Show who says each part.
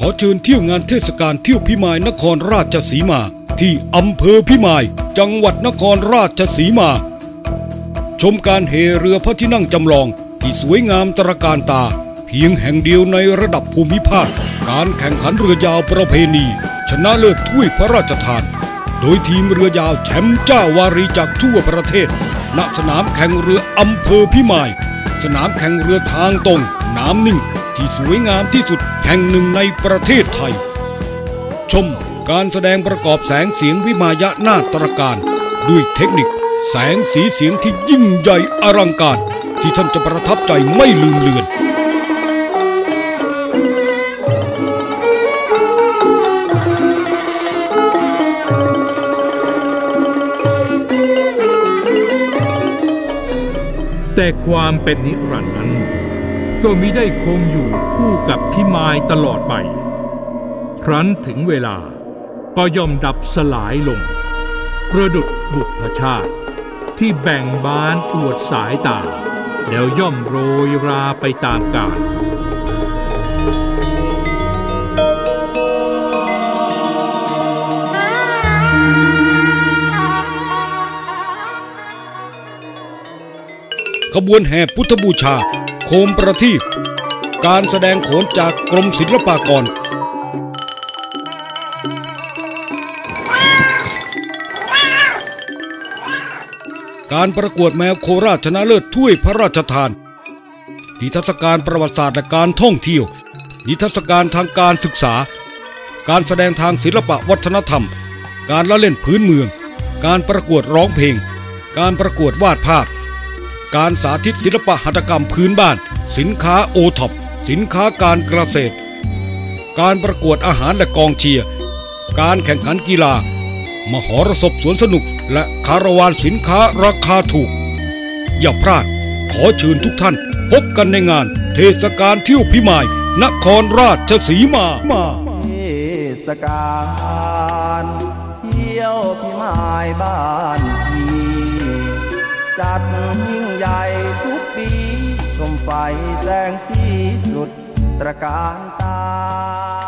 Speaker 1: ขอเชิญเที่ยวงานเทศกาลเที่ยวพิมายนครราชสีมา ที่อำเภอพิมาย จังหวัดนครราชสีมา ชมการเฮเรือพระที่นั่งจำลองที่สวยงามตระการตา เพียงแห่งเดียวในระดับภูมิภาค การแข่งขันเรือยาวประเพณี ชนะเลิศถ้วยพระราชทาน โดยทีมเรือยาวแชมป์เจ้าวารีจากทั่วประเทศณสนามแข่งเรืออำเภอพิมาย สนามแข่งเรือทางตรง น้ำนิ่ง ที่สวยงามที่สุดแห่งหนึ่งในประเทศไทย ชมการแสดงประกอบแสงเสียงวิมายะนาตรการ ด้วยเทคนิคแสงสีเสียงที่ยิ่งใหญ่อลังการ ที่ท่านจะประทับใจไม่ลืมเลือน
Speaker 2: แต่ความเป็นนิรันดร์นั้น ก็มิได้คงอยู่คู่กับพิมายตลอดไป ครั้นถึงเวลาก็ย่อมดับสลายลง ประดุดบุพชาติ ที่แบ่งบานอวดสายตา แล้วย่อมโรยราไปตามกาล
Speaker 1: ขบวนแห่พุทธบูชา โคมประทีปการแสดงโขนจากกรมศิลปากร การประกวดแมวโคราชชนะเลิศถ้วยพระราชทาน นิทรรศการประวัติศาสตร์และการท่องเที่ยว นิทรรศการทางการศึกษา การแสดงทางศิลปะวัฒนธรรม การละเล่นพื้นเมือง การประกวดร้องเพลง การประกวดวาดภาพ การสาธิตศิลปะหัตถกรรมพื้นบ้าน สินค้าโอท็อปสินค้าการเกษตร การประกวดอาหารและกองเชียร์ การแข่งขันกีฬา มหรสพสวนสนุก และคาราวานสินค้าราคาถูก อย่าพลาด ขอเชิญทุกท่าน พบกันในงาน เทศกาลเที่ยวพิมาย นครราชสีมา
Speaker 3: เทศกาลเที่ยวพิมายบ้าน จัดยิ่งใหญ่ทุกปี ชมไฟแสงสีสุดตระการตา